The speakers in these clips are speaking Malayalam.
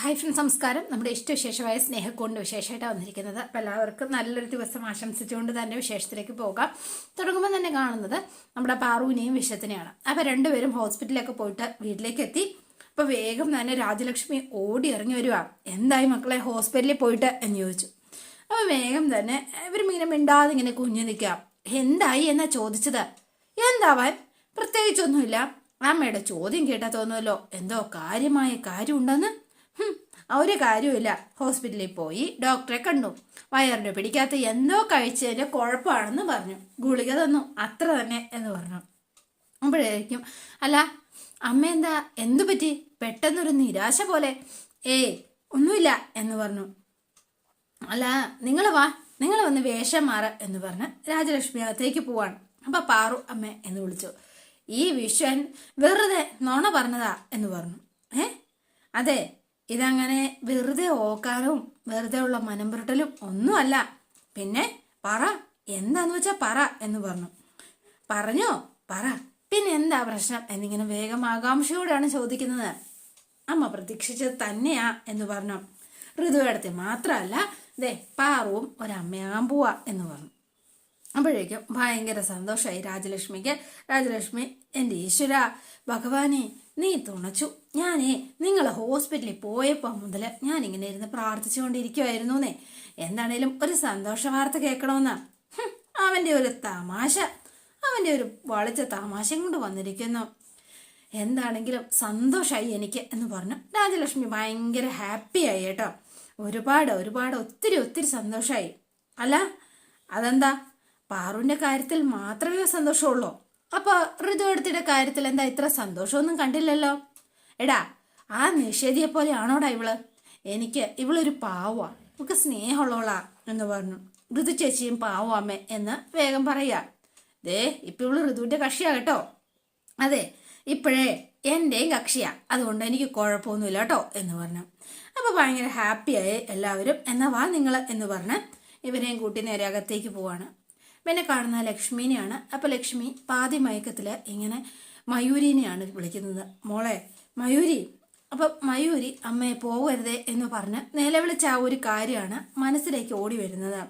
ഹായ് ഫ്രണ്ട് നമസ്കാരം നമ്മുടെ ഇഷ്ടവിശേഷമായ സ്നേഹക്കൊണ്ട് വിശേഷമായിട്ടാണ് വന്നിരിക്കുന്നത്. അപ്പോൾ എല്ലാവർക്കും നല്ലൊരു ദിവസം ആശംസിച്ചുകൊണ്ട് തന്നെ വിശേഷത്തിലേക്ക് പോകാം. തുടങ്ങുമ്പോൾ തന്നെ കാണുന്നത് നമ്മുടെ പാറുവിനെയും വിശത്തിനെയാണ് അപ്പോൾ രണ്ടുപേരും ഹോസ്പിറ്റലിലൊക്കെ പോയിട്ട് വീട്ടിലേക്ക് എത്തി അപ്പോൾ വേഗം തന്നെ രാജലക്ഷ്മി ഓടി ഇറങ്ങി വരുവാ. എന്തായി മക്കളെ ഹോസ്പിറ്റലിൽ പോയിട്ട് എന്ന് ചോദിച്ചു. അപ്പോൾ വേഗം തന്നെ ഇവർ ഇങ്ങനെ മിണ്ടാതെ ഇങ്ങനെ കുഞ്ഞു നിൽക്കാം എന്തായി എന്നാ ചോദിച്ചത്? എന്താവാൻ? പ്രത്യേകിച്ചൊന്നുമില്ല. അമ്മയുടെ ചോദ്യം കേട്ടാ തോന്നുമല്ലോ എന്തോ കാര്യമായ കാര്യമുണ്ടെന്ന്? ഹും, ആ ഒരു കാര്യമില്ല ഹോസ്പിറ്റലിൽ പോയി ഡോക്ടറെ കണ്ടു. വയറിന് പിടിക്കാത്ത എന്തോ കഴിച്ചതിന്റെ കുഴപ്പമാണെന്ന് പറഞ്ഞു. ഗുളിക തന്നു. അത്ര തന്നെ എന്ന് പറഞ്ഞു. അപ്പോഴായിരിക്കും അല്ല അമ്മ എന്താ എന്തു പറ്റി? പെട്ടെന്നൊരു നിരാശ പോലെ. ഏയ് ഒന്നുമില്ല എന്ന് പറഞ്ഞു. അല്ല നിങ്ങൾ വാ. നിങ്ങൾ വന്ന് വേഷം മാറ എന്ന് പറഞ്ഞ് രാജലക്ഷ്മി അകത്തേക്ക് പോവാണ്. അപ്പൊ പാറു അമ്മ എന്ന് വിളിച്ചു. ഈ വിശ്വൻ വെറുതെ നോണ പറഞ്ഞതാ എന്ന് പറഞ്ഞു. ഏ? അതെ ഇതങ്ങനെ വെറുതെ ഓക്കാനും വെറുതെ ഉള്ള മനംപുരട്ടലും ഒന്നുമല്ല. പിന്നെ പറ എന്താന്ന് വെച്ചാ പറ എന്ന് പറഞ്ഞു. പറഞ്ഞോ? പറ. പിന്നെ എന്താ പ്രശ്നം? എന്നിങ്ങനെ വേഗം ആകാംക്ഷയോടെയാണ് ചോദിക്കുന്നത്. അമ്മ പ്രതീക്ഷിച്ചത് തന്നെയാ എന്ന് പറഞ്ഞു. ഋതുവേടത്തെ മാത്രമല്ല ദേ പാറുവും ഒരമ്മയാകാൻ പോവാ എന്ന് പറഞ്ഞു. അപ്പോഴേക്കും ഭയങ്കര സന്തോഷമായി രാജലക്ഷ്മിക്ക് രാജലക്ഷ്മി എന്റെ ഈശ്വര ഭഗവാനെ നീ തുണച്ചു ഞാനേ നിങ്ങളെ ഹോസ്പിറ്റലിൽ പോയപ്പോൾ മുതൽ ഞാനിങ്ങനെ ഇരുന്ന് പ്രാർത്ഥിച്ചുകൊണ്ടിരിക്കുമായിരുന്നു എന്നേ എന്താണേലും ഒരു സന്തോഷ വാർത്ത കേൾക്കണമെന്നാ. അവന്റെ ഒരു തമാശ. അവന്റെ ഒരു വളിച്ച തമാശയും കൊണ്ട് വന്നിരിക്കുന്നു. എന്താണെങ്കിലും സന്തോഷമായി എനിക്ക് എന്ന് പറഞ്ഞു. രാജലക്ഷ്മി ഭയങ്കര ഹാപ്പിയായി കേട്ടോ. ഒരുപാട് ഒരുപാട് ഒത്തിരി ഒത്തിരി സന്തോഷമായി അല്ല അതെന്താ? പാറുവിന്റെ കാര്യത്തിൽ മാത്രമേ സന്തോഷമുള്ളൂ. അപ്പൊ ഋതുവെടുത്തിയുടെ കാര്യത്തിൽ എന്താ ഇത്ര സന്തോഷമൊന്നും കണ്ടില്ലല്ലോ? എടാ ആ നിഷേധിയെ പോലെയാണോടാ ഇവൾ? എനിക്ക് ഇവളൊരു പാവാ നമുക്ക് സ്നേഹമുള്ളവളാ എന്ന് പറഞ്ഞു. ഋതു ചേച്ചിയും പാവം അമ്മേ എന്ന് വേഗം പറയാ ദേ ഇപ്പൊ ഇവൾ ഋതുവിന്റെ കക്ഷിയാ കേട്ടോ. അതെ ഇപ്പോഴേ എന്റെയും കക്ഷിയാ. അതുകൊണ്ട് എനിക്ക് കുഴപ്പമൊന്നുമില്ല കേട്ടോ എന്ന് പറഞ്ഞു. അപ്പോൾ ഭയങ്കര ഹാപ്പിയായി എല്ലാവരും എന്നാ വാ നിങ്ങൾ എന്ന് പറഞ്ഞ് ഇവരെയും കൂട്ടി നേരെ അകത്തേക്ക് പോവാണ്. പിന്നെ കാണുന്ന ലക്ഷ്മിനെയാണ്. അപ്പോൾ ലക്ഷ്മി പാതി മയക്കത്തിൽ ഇങ്ങനെ മയൂരിനെയാണ് വിളിക്കുന്നത്. മോളെ മയൂരി അപ്പൊ മയൂരി അമ്മയെ പോകരുതേ എന്ന് പറഞ്ഞ് നിലവിളിച്ച ആ ഒരു കാര്യമാണ് മനസ്സിലേക്ക് ഓടി വരുന്നത്.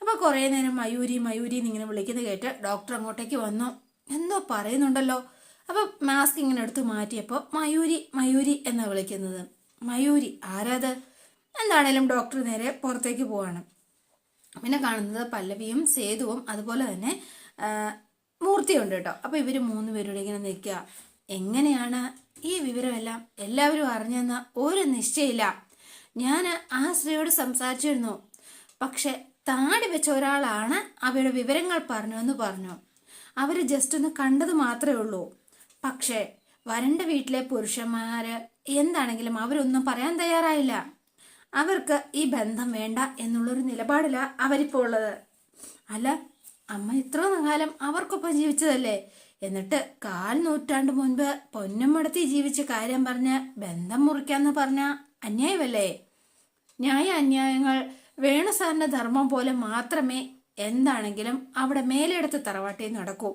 അപ്പൊ കുറേ നേരം മയൂരി മയൂരി എന്നിങ്ങനെ വിളിക്കുന്നത് കേട്ട് ഡോക്ടർ അങ്ങോട്ടേക്ക് വന്നു. എന്തോ പറയുന്നുണ്ടല്ലോ. അപ്പൊ മാസ്ക് ഇങ്ങനെ എടുത്ത് മാറ്റിയപ്പോൾ മയൂരി മയൂരി എന്നാ വിളിക്കുന്നത്. മയൂരി ആരാത്? എന്താണേലും ഡോക്ടർ നേരെ പുറത്തേക്ക് പോവാണ്. പിന്നെ കാണുന്നത് പല്ലവിയും സേതുവും അതുപോലെ തന്നെ മൂർത്തിയുണ്ട് കേട്ടോ. അപ്പൊ ഇവർ മൂന്ന് പേരുടെ ഇങ്ങനെ നിൽക്കുക. എങ്ങനെയാണ് ഈ വിവരമെല്ലാം എല്ലാവരും അറിഞ്ഞെന്ന് ഒരു നിശ്ചയമില്ല. ഞാൻ ആ സ്ത്രീയോട് സംസാരിച്ചിരുന്നു. പക്ഷെ താടി വെച്ച ഒരാളാണ് അവയുടെ വിവരങ്ങൾ പറഞ്ഞു എന്ന് പറഞ്ഞു. അവർ ജസ്റ്റ് ഒന്ന് കണ്ടത് മാത്രമേ ഉള്ളൂ. പക്ഷേ വരണ്ട വീട്ടിലെ പുരുഷന്മാര് എന്താണെങ്കിലും അവരൊന്നും പറയാൻ തയ്യാറായില്ല. അവർക്ക് ഈ ബന്ധം വേണ്ട എന്നുള്ളൊരു നിലപാടില അവരിപ്പോ ഉള്ളത്. അല്ല അമ്മ ഇത്ര കാലം അവർക്കൊപ്പം ജീവിച്ചതല്ലേ? എന്നിട്ട് കാൽ നൂറ്റാണ്ട് മുൻപ് പൊന്നമ്മടത്തി ജീവിച്ച കാര്യം പറഞ്ഞ് ബന്ധം മുറിക്കാന്ന് പറഞ്ഞ അന്യായമല്ലേ ന്യായ അന്യായങ്ങൾ വേണുസാറിന്റെ ധർമ്മം പോലെ മാത്രമേ എന്താണെങ്കിലും അവിടെ മേലെടുത്ത് തറവാട്ടിൽ നടക്കൂ.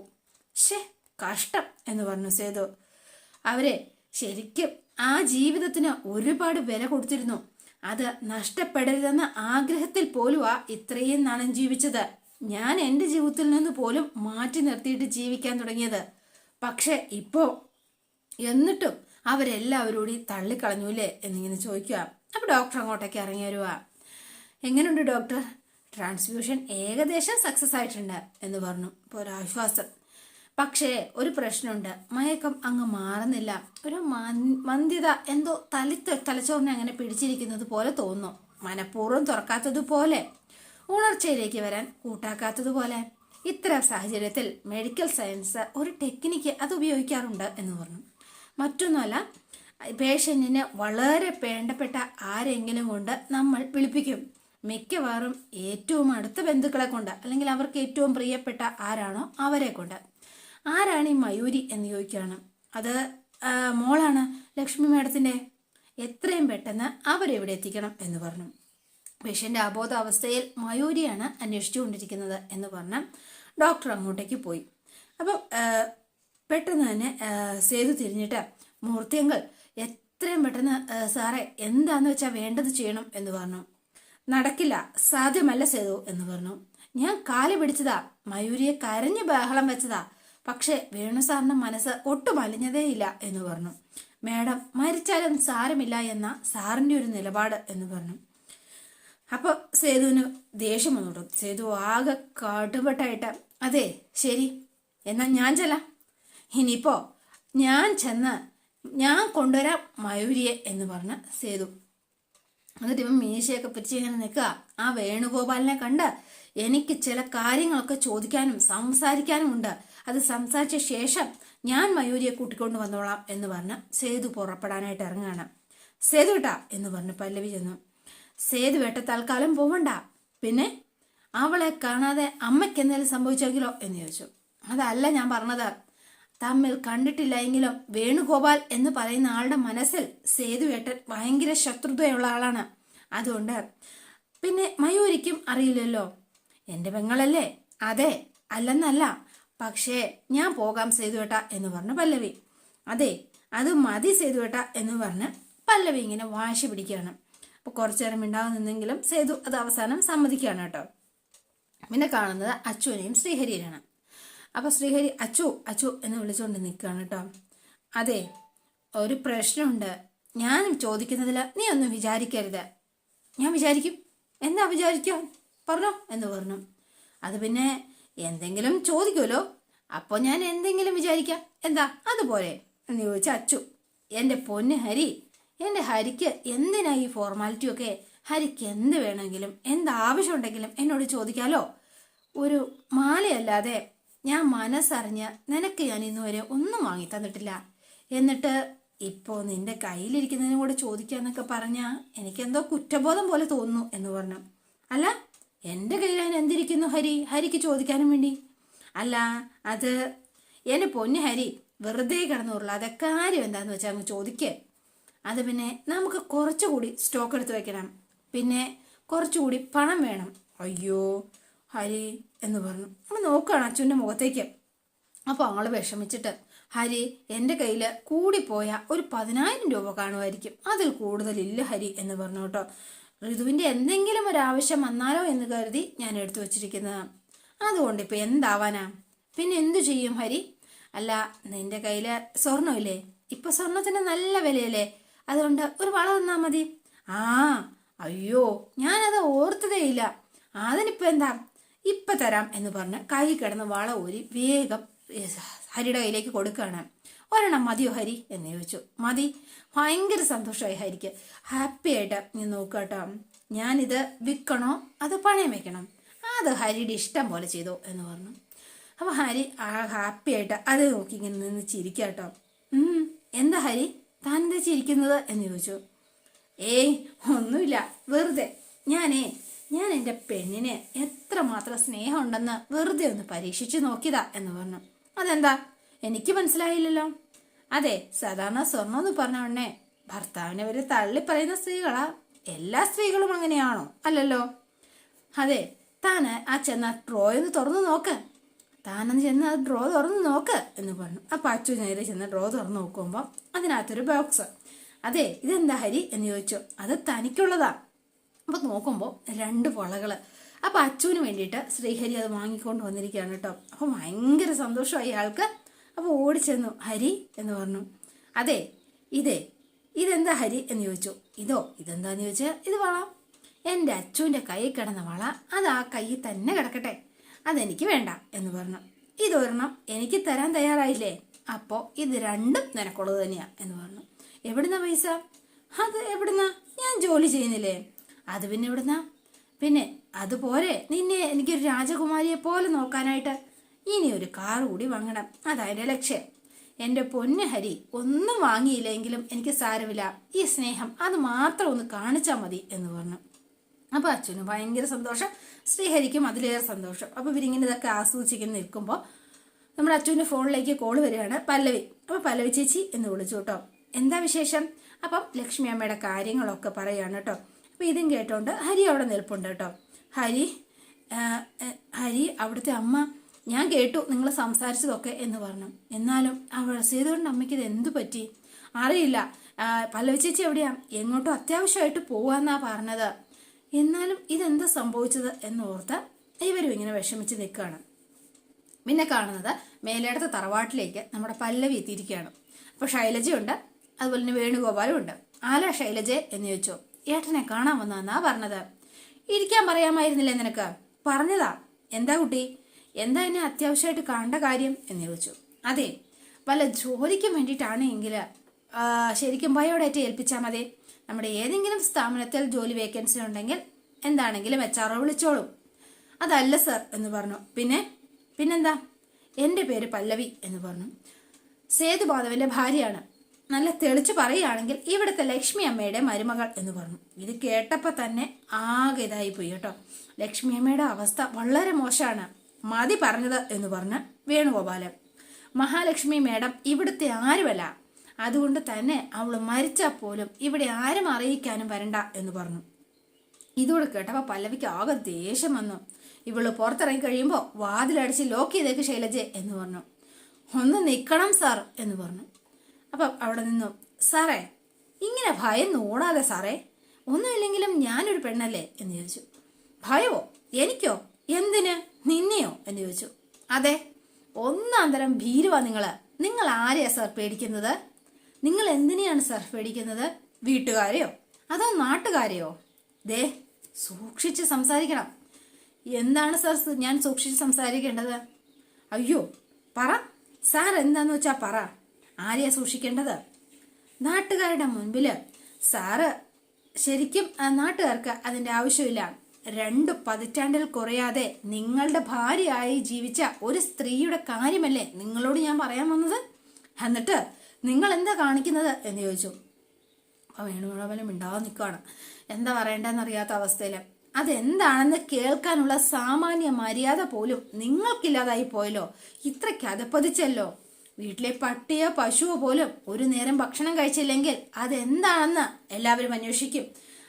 ഷേ കഷ്ടം എന്ന് പറഞ്ഞു സേതു. അവരെ ശരിക്കും ആ ജീവിതത്തിന് ഒരുപാട് വില കൊടുത്തിരുന്നു. അത് നഷ്ടപ്പെടരുതെന്ന ആഗ്രഹത്തിൽ പോലുമാ ഇത്രയും നാളും ജീവിച്ചത്. ഞാൻ എന്റെ ജീവിതത്തിൽ നിന്ന് പോലും മാറ്റി നിർത്തിയിട്ട് ജീവിക്കാൻ തുടങ്ങിയത്. പക്ഷേ ഇപ്പോ എന്നിട്ടും അവരെല്ലാവരോടി തള്ളിക്കളഞ്ഞൂലേ എന്നിങ്ങനെ ചോദിക്കുക അപ്പോൾ ഡോക്ടർ അങ്ങോട്ടേക്ക് ഇറങ്ങി വരുക എങ്ങനെയുണ്ട് ഡോക്ടർ ട്രാൻസ്ഫ്യൂഷൻ ഏകദേശം സക്സസ് ആയിട്ടുണ്ട് എന്ന് പറഞ്ഞു. ഇപ്പോൾ ഒരു ആശ്വാസം. പക്ഷേ ഒരു പ്രശ്നമുണ്ട്. മയക്കം അങ്ങ് മാറുന്നില്ല. ഒരു മന്ദ്യത എന്തോ തലിത്ത് തലച്ചോറിനെ അങ്ങനെ പിടിച്ചിരിക്കുന്നത് പോലെ തോന്നുന്നു. മനഃപൂർവം തുറക്കാത്തതുപോലെ. ഉണർച്ചയിലേക്ക് വരാൻ കൂട്ടാക്കാത്തതുപോലെ ഇത്തരം സാഹചര്യത്തിൽ മെഡിക്കൽ സയൻസ് ഒരു ടെക്നിക്ക് അത് ഉപയോഗിക്കാറുണ്ട് എന്ന് പറഞ്ഞു. മറ്റൊന്നുമല്ല പേഷ്യന്റിന് വളരെ വേണ്ടപ്പെട്ട ആരെങ്കിലും കൊണ്ട് നമ്മൾ വിളിപ്പിക്കും. മിക്കവാറും ഏറ്റവും അടുത്ത ബന്ധുക്കളെ കൊണ്ട് അല്ലെങ്കിൽ അവർക്ക് ഏറ്റവും പ്രിയപ്പെട്ട ആരാണോ അവരെ കൊണ്ട്. ആരാണ് ഈ മയൂരി എന്ന് ചോദിക്കുകയാണ്. അത് മോളാണ് ലക്ഷ്മി മേഡത്തിന്റെ? എത്രയും പെട്ടെന്ന് അവരെവിടെ എത്തിക്കണം എന്ന് പറഞ്ഞു. പേഷ്യന്റെ അബോധാവസ്ഥയിൽ മയൂരിയാണ് അന്വേഷിച്ചുകൊണ്ടിരിക്കുന്നത് എന്ന് പറഞ്ഞ് ഡോക്ടർ അങ്ങോട്ടേക്ക് പോയി. അപ്പം പെട്ടെന്ന് തന്നെ സേതു തിരിഞ്ഞിട്ട് മൂർത്തിയങ്കൾ എത്രയും പെട്ടെന്ന് സാറേ എന്താന്ന് വെച്ചാൽ വേണ്ടത് ചെയ്യണം എന്ന് പറഞ്ഞു. നടക്കില്ല സാധ്യമല്ല സേതു എന്ന് പറഞ്ഞു. ഞാൻ കാൽ പിടിച്ചതാ മയൂരിയെ കരഞ്ഞു ബഹളം വെച്ചതാ. പക്ഷേ വേണു സാറിന്റെ മനസ്സ് ഒട്ടും അലിഞ്ഞതേയില്ല എന്ന് പറഞ്ഞു. മേഡം മരിച്ചാലും സാരമില്ല എന്ന സാറിന്റെ ഒരു നിലപാട് എന്ന് പറഞ്ഞു. അപ്പൊ സേതുവിന് ദേഷ്യം വന്നു സേതു ആകെ കടുപട്ടായിട്ട് അതെ ശരി എന്നാ ഞാൻ ചെല്ലാം. ഇനിയിപ്പോ ഞാൻ ചെന്ന് ഞാൻ കൊണ്ടുവരാം മയൂരിയെ എന്ന് പറഞ്ഞ സേതു. എന്നിട്ട് ഇവൻ മീശയൊക്കെ പിരിച്ച് ഇങ്ങനെ നിൽക്കുക. ആ വേണുഗോപാലിനെ കണ്ട് എനിക്ക് ചില കാര്യങ്ങളൊക്കെ ചോദിക്കാനും സംസാരിക്കാനും ഉണ്ട്. അത് സംസാരിച്ച ശേഷം ഞാൻ മയൂരിയെ കൂട്ടിക്കൊണ്ട് വന്നോളാം എന്ന് പറഞ്ഞ് സേതു പുറപ്പെടാനായിട്ട് ഇറങ്ങുകയാണ്. സേതു കേട്ടാ എന്ന് പറഞ്ഞ് പല്ലവി ചെന്നു. സേതു വേട്ട തൽക്കാലം പോവണ്ട. പിന്നെ അവളെ കാണാതെ അമ്മയ്ക്ക് എന്തെങ്കിലും സംഭവിച്ചെങ്കിലോ എന്ന് ചോദിച്ചു. അതല്ല ഞാൻ പറഞ്ഞത്. തമ്മിൽ കണ്ടിട്ടില്ല എങ്കിലും വേണുഗോപാൽ എന്ന് പറയുന്ന ആളുടെ മനസ്സിൽ സേതുവേട്ടൻ ഭയങ്കര ശത്രുതയുള്ള ആളാണ്. അതുകൊണ്ട് പിന്നെ മയൂരിക്കും അറിയില്ലല്ലോ. എന്റെ പെങ്ങളല്ലേ? അതെ അല്ലെന്നല്ല. പക്ഷേ ഞാൻ പോകാം സേതുവേട്ട എന്ന് പറഞ്ഞു പല്ലവി. അതെ അത് മതി സേതുവേട്ട എന്ന് പറഞ്ഞ് പല്ലവി ഇങ്ങനെ വാശി പിടിക്കുകയാണ്. അപ്പൊ കുറച്ചു നേരം മിണ്ടാതെ നിന്നെങ്കിലും സേതു അത് അവസാനം സമ്മതിക്കുകയാണ് കേട്ടോ. പിന്നെ കാണുന്നത് അച്ചുവിനെയും ശ്രീഹരിയാണ് അപ്പൊ ശ്രീഹരി അച്ചു അച്ചു എന്ന് വിളിച്ചുകൊണ്ട് നിൽക്കുകയാണ് കേട്ടോ. അതെ ഒരു പ്രശ്നമുണ്ട്. ഞാൻ ചോദിക്കുന്നതിൽ നീ ഒന്നും വിചാരിക്കരുത്. ഞാൻ വിചാരിക്കും. എന്താ വിചാരിക്കാം പറഞ്ഞോ എന്ന് പറഞ്ഞു. അത് പിന്നെ എന്തെങ്കിലും ചോദിക്കുമല്ലോ. അപ്പോൾ ഞാൻ എന്തെങ്കിലും വിചാരിക്കാം. എന്താ? അതുപോലെ എന്ന് ചോദിച്ച അച്ചു. എന്റെ പൊന്ന് ഹരി എന്റെ ഹരിക്ക് എന്തിനാ ഈ ഫോർമാലിറ്റി ഒക്കെ? ഹരിക്ക് എന്ത് വേണമെങ്കിലും എന്ത് ആവശ്യമുണ്ടെങ്കിലും എന്നോട് ചോദിക്കാലോ. ഒരു മാലയല്ലാതെ ഞാൻ മനസ്സറിഞ്ഞ് നിനക്ക് ഞാൻ ഇന്നുവരെ ഒന്നും വാങ്ങി തന്നിട്ടില്ല എന്നിട്ട് ഇപ്പോ നിന്റെ കയ്യിലിരിക്കുന്നതിനും കൂടെ ചോദിക്കാന്നൊക്കെ പറഞ്ഞാ എനിക്കെന്തോ കുറ്റബോധം പോലെ തോന്നുന്നു എന്ന് പറഞ്ഞു. അല്ല എന്റെ കയ്യിൽ ഞാൻ എന്തിരിക്കുന്നു ഹരി? ഹരിക്ക് ചോദിക്കാനും വേണ്ടി. അല്ല അത് എന്റെ പൊന്നു ഹരി വെറുതെ കിടന്നുള്ളൂ അതൊക്കെ കാര്യം എന്താന്ന് വെച്ചാൽ അങ്ങ് ചോദിക്കേ. അത് പിന്നെ നമുക്ക് കുറച്ചുകൂടി സ്റ്റോക്ക് എടുത്ത് വെക്കണം. പിന്നെ കുറച്ചുകൂടി പണം വേണം. അയ്യോ ഹരി എന്ന് പറഞ്ഞു. നമ്മൾ നോക്കുകയാണ് അച്ഛന്റെ മുഖത്തേക്ക്. അപ്പോൾ അവൾ വിഷമിച്ചിട്ട് ഹരി എന്റെ കയ്യിൽ കൂടിപ്പോയ ഒരു പതിനായിരം രൂപ കാണുമായിരിക്കും. അതിൽ കൂടുതലില്ല ഹരി എന്ന് പറഞ്ഞു കേട്ടോ. ഋതുവിന്റെ എന്തെങ്കിലും ഒരു ആവശ്യം വന്നാലോ എന്ന് കരുതി ഞാൻ എടുത്തു വച്ചിരിക്കുന്നത്. അതുകൊണ്ട് ഇപ്പം എന്താവാനാ? പിന്നെ എന്തു ചെയ്യും ഹരി? അല്ല നിന്റെ കയ്യിൽ സ്വർണമില്ലേ? ഇപ്പം സ്വർണത്തിന് നല്ല വിലയല്ലേ? അതുകൊണ്ട് ഒരു വള തന്നാ മതി. ആ അയ്യോ ഞാനത് ഓർത്തതേ ഇല്ല അതിനിപ്പോ എന്താ? ഇപ്പൊ തരാം എന്ന് പറഞ്ഞ് കൈ കിടന്ന് വള ഊരി വേഗം ഹരിയുടെ കയ്യിലേക്ക് കൊടുക്കുകയാണ്. ഒരെണ്ണം മതിയോ ഹരി? എന്ന് ചോദിച്ചു. മതി. ഭയങ്കര സന്തോഷമായി ഹരിക്ക്. ഹാപ്പി ആയിട്ട് ഞാൻ നോക്കട്ടോ ഞാനിത് വിൽക്കണോ? അത് പണയം വെക്കണം. അത് ഹരിയുടെ ഇഷ്ടം പോലെ ചെയ്തു എന്ന് പറഞ്ഞു. അപ്പോൾ ഹരി ഹാപ്പി ആയിട്ട് അത് നോക്കി ഇങ്ങനെ നിന്ന് ചിരിക്കാം കേട്ടോ. ഉം എന്താ ഹരി? താൻ എന്താ ചിരിക്കുന്നത് എന്ന് ചോദിച്ചു. ഏയ് ഒന്നുമില്ല. വെറുതെ. ഞാനേ ഞാൻ എന്റെ പെണ്ണിന് എത്രമാത്രം സ്നേഹമുണ്ടെന്ന് വെറുതെ ഒന്ന് പരീക്ഷിച്ചു നോക്കിയതാ എന്ന് പറഞ്ഞു. അതെന്താ? എനിക്ക് മനസ്സിലായില്ലല്ലോ. അതെ സാധാരണ സ്വർണം എന്ന് പറഞ്ഞ ഉടനെ ഭർത്താവിനെ വരെ തള്ളി പറയുന്ന സ്ത്രീകളാ. എല്ലാ സ്ത്രീകളും അങ്ങനെയാണോ? അല്ലല്ലോ. അതെ താന് ആ ചെന്ന ഡ്രോ ഒന്ന് തുറന്നു നോക്ക്. താനൊന്ന് ചെന്ന് ആ ഡ്രോ തുറന്ന് നോക്ക് എന്ന് പറഞ്ഞു. ആ അച്ചു നേരെ ചെന്ന് ഡ്രോ തുറന്ന് നോക്കുമ്പോൾ അതിനകത്തൊരു ബോക്സ് അതെ ഇതെന്താ ഹരി എന്ന് ചോദിച്ചു. അത് തനിക്കുള്ളതാ. അപ്പൊ നോക്കുമ്പോൾ രണ്ട് വളകൾ അപ്പൊ അച്ചുവിന് വേണ്ടിയിട്ട് ശ്രീഹരി അത് വാങ്ങിക്കൊണ്ട് വന്നിരിക്കുകയാണ് കേട്ടോ. അപ്പൊ ഭയങ്കര സന്തോഷമായി അയാൾക്ക് അപ്പൊ ഓടിച്ചെന്നു ഹരി എന്ന് പറഞ്ഞു. അതെ ഇതേ ഇതെന്താ ഹരി എന്ന് ചോദിച്ചു. ഇതോ ഇതെന്താന്ന് ചോദിച്ചാൽ ഇത് വള. എന്റെ അച്ചുവിന്റെ കയ്യിൽ കിടന്ന വള. അത് ആ കയ്യിൽ തന്നെ കിടക്കട്ടെ. അതെനിക്ക് വേണ്ട എന്ന് പറഞ്ഞു. ഇതൊരെണ്ണം എനിക്ക് തരാൻ തയ്യാറായില്ലേ? അപ്പോൾ ഇത് രണ്ടും നിനക്കുള്ളത് തന്നെയാ എന്ന് പറഞ്ഞു. എവിടുന്ന പൈസ? അത് എവിടുന്നാ? ഞാൻ ജോലി ചെയ്യുന്നില്ലേ? അത് പിന്നെ എവിടുന്നാ? പിന്നെ അതുപോലെ നിന്നെ എനിക്കൊരു രാജകുമാരിയെ പോലെ നോക്കാനായിട്ട് ഇനി ഒരു കാർ കൂടി വാങ്ങണം. അതാ എന്റെ ലക്ഷ്യം. എന്റെ പൊന്നു ഹരി ഒന്നും വാങ്ങിയില്ലെങ്കിലും എനിക്ക് സാരമില്ല. ഈ സ്നേഹം അത് മാത്രം ഒന്ന് കാണിച്ചാൽ മതി എന്ന് പറഞ്ഞു. അപ്പൊ അച്ഛന് ഭയങ്കര സന്തോഷം ശ്രീഹരിക്കും അതിലേറെ സന്തോഷം. അപ്പൊ ഇവരിങ്ങനെ ഇതൊക്കെ ആസ്വദിച്ചിങ്ങനെ നിൽക്കുമ്പോൾ നമ്മുടെ അച്ഛന്റെ ഫോണിലേക്ക് കോൾ വരികയാണ് പല്ലവി. അപ്പൊ പല്ലവി ചേച്ചി എന്ന് വിളിച്ചു കേട്ടോ. എന്താ വിശേഷം? അപ്പം ലക്ഷ്മി അമ്മയുടെ കാര്യങ്ങളൊക്കെ പറയാണ് കേട്ടോ. അപ്പൊ ഇതും കേട്ടോണ്ട് ഹരി അവിടെ നിൽപ്പുണ്ട് കേട്ടോ. ഹരി ഹരി അവിടുത്തെ അമ്മ ഞാൻ കേട്ടു നിങ്ങൾ സംസാരിച്ചതൊക്കെ എന്ന് പറഞ്ഞു. എന്നാലും അവൾ സേതുവിന്റെ അമ്മയ്ക്ക് ഇത് എന്തു പറ്റി? അറിയില്ല. പല്ലവി ചേച്ചി എവിടെയാ? എങ്ങോട്ടും അത്യാവശ്യമായിട്ട് പോവാന്നാ പറഞ്ഞത്. എന്നാലും ഇതെന്താ സംഭവിച്ചത് എന്നോർത്ത് ഇവരും ഇങ്ങനെ വിഷമിച്ച് നിൽക്കുകയാണ്. പിന്നെ കാണുന്നത് മേലേടത്തെ തറവാട്ടിലേക്ക് നമ്മുടെ പല്ലവി എത്തിയിരിക്കുകയാണ്. അപ്പോൾ ശൈലജയുണ്ട് അതുപോലെ തന്നെ വേണുഗോപാലും ഉണ്ട്. ആല ശൈലജ എന്ന് ചോദിച്ചു. ഏട്ടനെ കാണാൻ വന്നാന്നാ പറഞ്ഞത്. ഇരിക്കാൻ പറയാമായിരുന്നില്ലേ നിനക്ക്? പറഞ്ഞതാ. എന്താ കുട്ടി? എന്താ എന്നെ അത്യാവശ്യമായിട്ട് കാണേണ്ട കാര്യം എന്ന് ചോദിച്ചു. അതെ വല്ല ജോലിക്കും വേണ്ടിയിട്ടാണ് എങ്കിൽ ശരിക്കും ബയോഡേറ്റ ഏൽപ്പിച്ചാൽ മതി. നമ്മുടെ ഏതെങ്കിലും സ്ഥാപനത്തിൽ ജോലി വേക്കൻസി ഉണ്ടെങ്കിൽ എന്താണെങ്കിലും എച്ച് ആർ വിളിച്ചോളൂ. അതല്ല സർ എന്ന് പറഞ്ഞു. പിന്നെ പിന്നെന്താ? എന്റെ പേര് പല്ലവി എന്ന് പറഞ്ഞു. സേതുമാധവന്റെ ഭാര്യയാണ്. നല്ല തെളിച്ചു പറയുകയാണെങ്കിൽ ഇവിടുത്തെ ലക്ഷ്മി അമ്മയുടെ മരുമകൾ എന്ന് പറഞ്ഞു. ഇത് കേട്ടപ്പോൾ തന്നെ ആകെ ഇതായി പോയി കേട്ടോ. ലക്ഷ്മി അമ്മയുടെ അവസ്ഥ വളരെ മോശമാണ്. മതി പറഞ്ഞത് എന്ന് പറഞ്ഞ് വേണുഗോപാലൻ. മഹാലക്ഷ്മി മേഡം ഇവിടുത്തെ ആരുമല്ല. അതുകൊണ്ട് തന്നെ അവൾ മരിച്ചാൽ പോലും ഇവിടെ ആരും അറിയിക്കാനും വരണ്ട എന്ന് പറഞ്ഞു. ഇതോട് കേട്ടപ്പോൾ പല്ലവിക്ക് ആകെ ദേഷ്യം വന്നു. ഇവൾ പുറത്തിറങ്ങി കഴിയുമ്പോൾ വാതിലടിച്ച് ലോക്ക് ചെയ്തേക്ക് ശൈലജെ എന്ന് പറഞ്ഞു. ഒന്ന് നിൽക്കണം സാർ എന്ന് പറഞ്ഞു. അപ്പം അവിടെ നിന്നു സാറേ ഇങ്ങനെ ഭയം നോടാതെ സാറേ ഒന്നുമില്ലെങ്കിലും ഞാനൊരു പെണ്ണല്ലേ? എന്ന് ചോദിച്ചു. ഭയവോ എനിക്കോ? എന്തിന്? നിന്നെയോ? എന്ന് ചോദിച്ചു. അതെ ഒന്നാം തരം ഭീരുവാ നിങ്ങൾ നിങ്ങൾ ആരെയാ സാർ പേടിക്കുന്നത്? നിങ്ങൾ എന്തിനെയാണ് സർഫ് അടിക്കുന്നത് വീട്ടുകാരെയോ? അതോ നാട്ടുകാരെയോ? ദേ സൂക്ഷിച്ച് സംസാരിക്കണം. എന്താണ് സർ ഞാൻ സൂക്ഷിച്ച് സംസാരിക്കേണ്ടത്? അയ്യോ പറ. സാർ എന്താന്ന് വെച്ചാ പറ. ആരെയാ സൂക്ഷിക്കേണ്ടത്? നാട്ടുകാരുടെ മുൻപിൽ സാറ് ശരിക്കും നാട്ടുകാർക്ക് അതിന്റെ ആവശ്യമില്ല. രണ്ടു പതിറ്റാണ്ടിൽ കുറയാതെ നിങ്ങളുടെ ഭാര്യയായി ജീവിച്ച ഒരു സ്ത്രീയുടെ കാര്യമല്ലേ നിങ്ങളോട് ഞാൻ പറയാൻ വന്നത്? എന്നിട്ട് നിങ്ങൾ എന്താ കാണിക്കുന്നത്? എന്ന് ചോദിച്ചു. ആ വേണുഗോപാലൻ മിണ്ടാതെ നിൽക്കുകയാണ് എന്താ പറയേണ്ടതെന്ന് അറിയാത്ത അവസ്ഥയിൽ അതെന്താണെന്ന് കേൾക്കാനുള്ള സാമാന്യ മര്യാദ പോലും നിങ്ങൾക്കില്ലാതായി പോയല്ലോ. ഇത്രയ്ക്ക് അതപ്പതിച്ചല്ലോ വീട്ടിലെ പട്ടിയോ പശുവോ പോലും ഒരു നേരം ഭക്ഷണം കഴിച്ചില്ലെങ്കിൽ അതെന്താണെന്ന് എല്ലാവരും അന്വേഷിക്കും.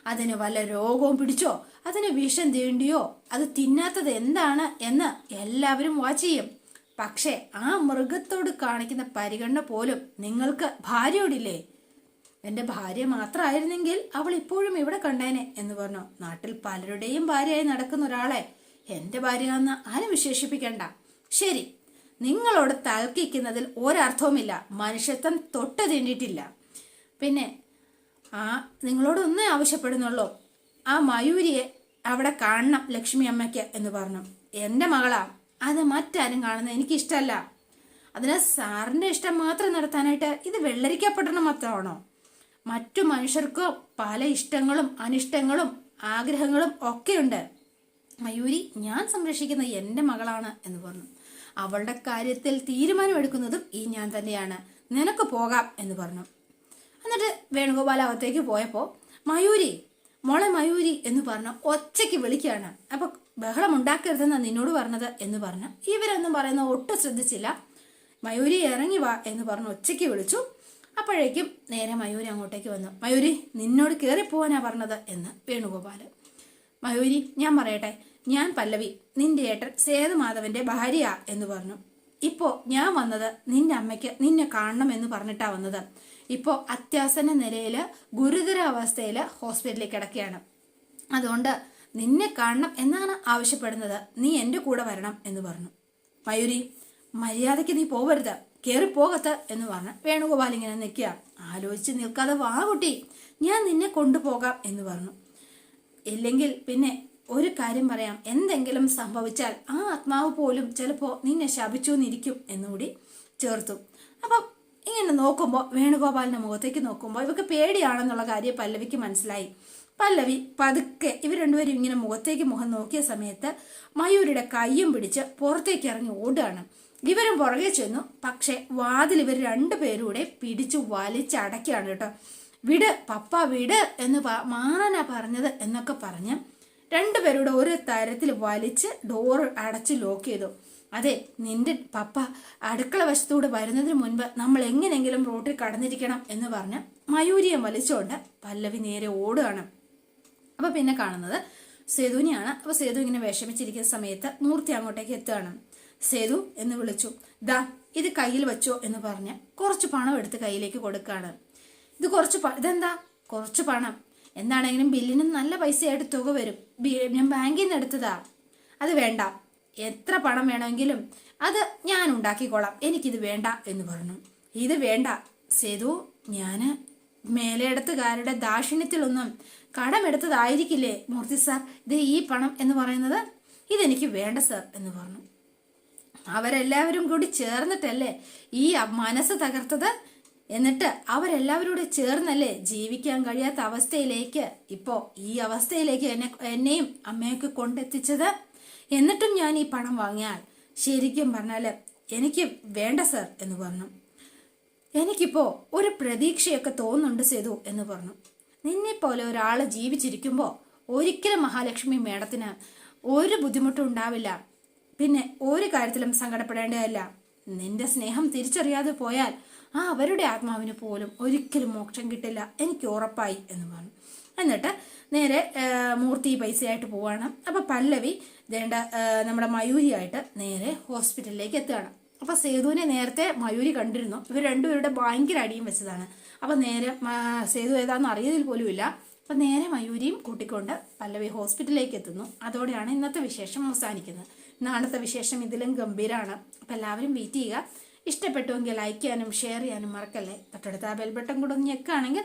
അതിന് വല്ല രോഗവും പിടിച്ചോ? അതിന് വിഷം തീണ്ടിയോ? അത് തിന്നാത്തത് എന്താണ് എന്ന് എല്ലാവരും വാച്ച് ചെയ്യും. പക്ഷേ ആ മൃഗത്തോട് കാണിക്കുന്ന പരിഗണന പോലും നിങ്ങൾക്ക് ഭാര്യയോടില്ലേ? എന്റെ ഭാര്യ മാത്രമായിരുന്നെങ്കിൽ അവൾ ഇപ്പോഴും ഇവിടെ കണ്ടേനെ എന്ന് പറഞ്ഞു. നാട്ടിൽ പലരുടെയും ഭാര്യയായി നടക്കുന്ന ഒരാളെ എന്റെ ഭാര്യ എന്ന് ആരും വിശേഷിപ്പിക്കണ്ട. ശരി നിങ്ങളോട് തർക്കിക്കുന്നതിൽ ഒരർത്ഥവുമില്ല. മനുഷ്യത്വം തൊട്ട് തീണ്ടിയിട്ടില്ല പിന്നെ ആ നിങ്ങളോട് ഒന്നേ ആവശ്യപ്പെടുന്നുള്ളൂ. ആ മയൂരിയെ അവിടെ കാണണം ലക്ഷ്മി അമ്മയ്ക്ക് എന്ന് പറഞ്ഞു. എന്റെ മകളാ അത് മറ്റാരും കാണുന്നത് എനിക്കിഷ്ടമല്ല അതിന് സാറിന്റെ ഇഷ്ടം മാത്രം നടത്താനായിട്ട് ഇത് വെള്ളരിക്കപ്പെടണം മാത്രമാണോ മറ്റു മനുഷ്യർക്കോ പല ഇഷ്ടങ്ങളും അനിഷ്ടങ്ങളും ആഗ്രഹങ്ങളും ഒക്കെയുണ്ട്. മയൂരി ഞാൻ സംരക്ഷിക്കുന്ന എന്റെ മകളാണ് എന്ന് പറഞ്ഞു. അവളുടെ കാര്യത്തിൽ തീരുമാനമെടുക്കുന്നതും ഈ ഞാൻ തന്നെയാണ്. നിനക്ക് പോകാം എന്ന് പറഞ്ഞു. എന്നിട്ട് വേണുഗോപാൽ അകത്തേക്ക് പോയപ്പോൾ മയൂരി മോളെ മയൂരി എന്ന് പറഞ്ഞ ഒച്ചയ്ക്ക് വിളിക്കുകയാണ്. അപ്പൊ ബഹളം ഉണ്ടാക്കരുതെന്നാണ് നിന്നോട് പറഞ്ഞത് എന്ന് പറഞ്ഞ് ഇവരൊന്നും പറയുന്ന ഒട്ടും ശ്രദ്ധിച്ചില്ല. മയൂരി ഇറങ്ങി വാ എന്ന് പറഞ്ഞ് ഒച്ചയ്ക്ക് വിളിച്ചു. അപ്പോഴേക്കും നേരെ മയൂരി അങ്ങോട്ടേക്ക് വന്നു. മയൂരി നിന്നോട് കയറി പോവാനാ പറഞ്ഞത് എന്ന് വേണുഗോപാൽ. മയൂരി ഞാൻ പറയട്ടെ ഞാൻ പല്ലവി നിന്റെ ഏട്ടൻ സേതുമാധവന്റെ ഭാര്യയാ എന്ന് പറഞ്ഞു. ഇപ്പോ ഞാൻ വന്നത് നിന്റെ അമ്മയ്ക്ക് നിന്നെ കാണണം എന്ന് പറഞ്ഞിട്ടാ വന്നത്. ഇപ്പോ അത്യാസന്ന നിലയിൽ ഗുരുതരാവസ്ഥയിൽ ഹോസ്പിറ്റലിൽ കിടക്കുകയാണ്. അതുകൊണ്ട് നിന്നെ കാണണം എന്നാണ് ആവശ്യപ്പെടുന്നത്. നീ എന്റെ കൂടെ വരണം എന്ന് പറഞ്ഞു. മയൂരി മര്യാദയ്ക്ക് നീ പോവരുത്. കേറി പോകത്ത് എന്ന് പറഞ്ഞ് വേണുഗോപാൽ ഇങ്ങനെ നിൽക്കുക. ആലോചിച്ച് നിൽക്കാതെ വാ കുട്ടി ഞാൻ നിന്നെ കൊണ്ടുപോകാം എന്ന് പറഞ്ഞു. ഇല്ലെങ്കിൽ പിന്നെ ഒരു കാര്യം പറയാം. എന്തെങ്കിലും സംഭവിച്ചാൽ ആ ആത്മാവ് പോലും ചിലപ്പോൾ നിന്നെ ശപിച്ചു എന്നിരിക്കും എന്നുകൂടി ചേർത്തു. അപ്പം ഇങ്ങനെ നോക്കുമ്പോൾ വേണുഗോപാലിന്റെ മുഖത്തേക്ക് നോക്കുമ്പോൾ ഇവക്ക് പേടിയാണെന്നുള്ള കാര്യം പല്ലവിക്ക് മനസ്സിലായി. പല്ലവി പതുക്കെ ഇവർ രണ്ടുപേരും ഇങ്ങനെ മുഖത്തേക്ക് മുഖം നോക്കിയ സമയത്ത് മയൂരിയുടെ കയ്യും പിടിച്ച് പുറത്തേക്ക് ഇറങ്ങി ഓടുകയാണ്. ഇവരും പുറകെ ചെന്നു. പക്ഷെ വാതിൽ ഇവർ രണ്ടുപേരൂടെ പിടിച്ചു വലിച്ചടക്കുകയാണ് കേട്ടോ. വിട് പപ്പ വിട് എന്ന് മാറാനാ പറഞ്ഞത് എന്നൊക്കെ പറഞ്ഞ് രണ്ടുപേരുടെ ഒരു തരത്തിൽ വലിച്ച് ഡോർ അടച്ച് ലോക്ക് ചെയ്തു. അതെ നിന്റെ പപ്പ അടുക്കള വശത്തൂടെ വരുന്നതിന് മുൻപ് നമ്മൾ എങ്ങനെങ്കിലും റോട്ടിൽ കടന്നിരിക്കണം എന്ന് പറഞ്ഞ് മയൂരിയെ വലിച്ചുകൊണ്ട് പല്ലവി നേരെ ഓടുകയാണ്. അപ്പൊ പിന്നെ കാണുന്നത് സേതുവിനെയാണ്. അപ്പൊ സേതു ഇങ്ങനെ വിഷമിച്ചിരിക്കുന്ന സമയത്ത് മൂർത്തി അങ്ങോട്ടേക്ക് എത്തുകയാണ്. സേതു എന്ന് വിളിച്ചു ദാ ഇത് കയ്യിൽ വെച്ചോ എന്ന് പറഞ്ഞ് കുറച്ച് പണം എടുത്ത് കയ്യിലേക്ക് കൊടുക്കുകയാണ്. ഇത് കുറച്ച് ഇതെന്താ? കുറച്ച് പണം. എന്താണെങ്കിലും ബില്ലിന് നല്ല പൈസയായിട്ട് തുക വരും. ഞാൻ ബാങ്കിൽ നിന്ന് എടുത്തതാ. അത് വേണ്ട. എത്ര പണം വേണമെങ്കിലും അത് ഞാൻ ഉണ്ടാക്കിക്കോളാം. എനിക്കിത് വേണ്ട എന്ന് പറഞ്ഞു. ഇത് വേണ്ട സേതു. ഞാൻ മേലെടുത്തുകാരുടെ ദാക്ഷിണ്യത്തിലൊന്നും കടമെടുത്തതായിരിക്കില്ലേ മൂർത്തി സാർ? ഇത് ഈ പണം എന്ന് പറയുന്നത് ഇതെനിക്ക് വേണ്ട സർ എന്ന് പറഞ്ഞു. അവരെല്ലാവരും കൂടി ചേർന്നിട്ടല്ലേ ഈ മനസ്സ് തകർത്തത്? എന്നിട്ട് അവരെല്ലാവരും കൂടി ചേർന്നല്ലേ ജീവിക്കാൻ കഴിയാത്ത അവസ്ഥയിലേക്ക് ഇപ്പോ ഈ അവസ്ഥയിലേക്ക് എന്നെ എന്നെയും അമ്മയൊക്കെ കൊണ്ടെത്തിച്ചത്? എന്നിട്ടും ഞാൻ ഈ പണം വാങ്ങിയാൽ ശരിക്കും പറഞ്ഞാൽ എനിക്ക് വേണ്ട സർ എന്ന് പറഞ്ഞു. എനിക്കിപ്പോ ഒരു പ്രതീക്ഷയൊക്കെ തോന്നുന്നുണ്ട് സേതു എന്ന് പറഞ്ഞു. നിന്നെ പോലെ ഒരാൾ ജീവിച്ചിരിക്കുമ്പോൾ ഒരിക്കലും മഹാലക്ഷ്മി മേഡത്തിന് ഒരു ബുദ്ധിമുട്ടും ഉണ്ടാവില്ല. പിന്നെ ഒരു കാര്യത്തിലും സങ്കടപ്പെടേണ്ടതല്ല. നിന്റെ സ്നേഹം തിരിച്ചറിയാതെ പോയാൽ ആ അവരുടെ ആത്മാവിന് പോലും ഒരിക്കലും മോക്ഷം കിട്ടില്ല. എനിക്ക് ഉറപ്പായി എന്ന് പറഞ്ഞു. എന്നിട്ട് നേരെ മൂർത്തി പൈസയായിട്ട് പോവാണ്. അപ്പൊ പല്ലവി ദേണ്ട നമ്മുടെ മയൂരിയായിട്ട് നേരെ ഹോസ്പിറ്റലിലേക്ക് എത്തുകയാണ്. അപ്പൊ സേതുവിനെ നേരത്തെ മയൂരി കണ്ടിരുന്നു. ഇവർ രണ്ടുപേരുടെ ഭയങ്കര അടിയും വെച്ചതാണ്. അപ്പൊ നേരെ സേതു ഏതാണെന്ന് അറിയതിൽ പോലുമില്ല അപ്പൊ നേരെ മയൂരിയും കൂട്ടിക്കൊണ്ട് പല്ലവി ഹോസ്പിറ്റലിലേക്ക് എത്തുന്നു. അതോടെയാണ് ഇന്നത്തെ വിശേഷം അവസാനിക്കുന്നത്. നാളത്തെ വിശേഷം ഇതിലും ഗംഭീരമാണ് അപ്പൊ എല്ലാവരും വെയിറ്റ് ചെയ്യുക. ഇഷ്ടപ്പെട്ടുവെങ്കിൽ ലൈക്ക് ചെയ്യാനും ഷെയർ ചെയ്യാനും മറക്കല്ലേ. തൊട്ടടുത്ത ആ ബെൽ ബട്ടൺ കൂടെ ഒന്ന് ഞെക്കുകയാണെങ്കിൽ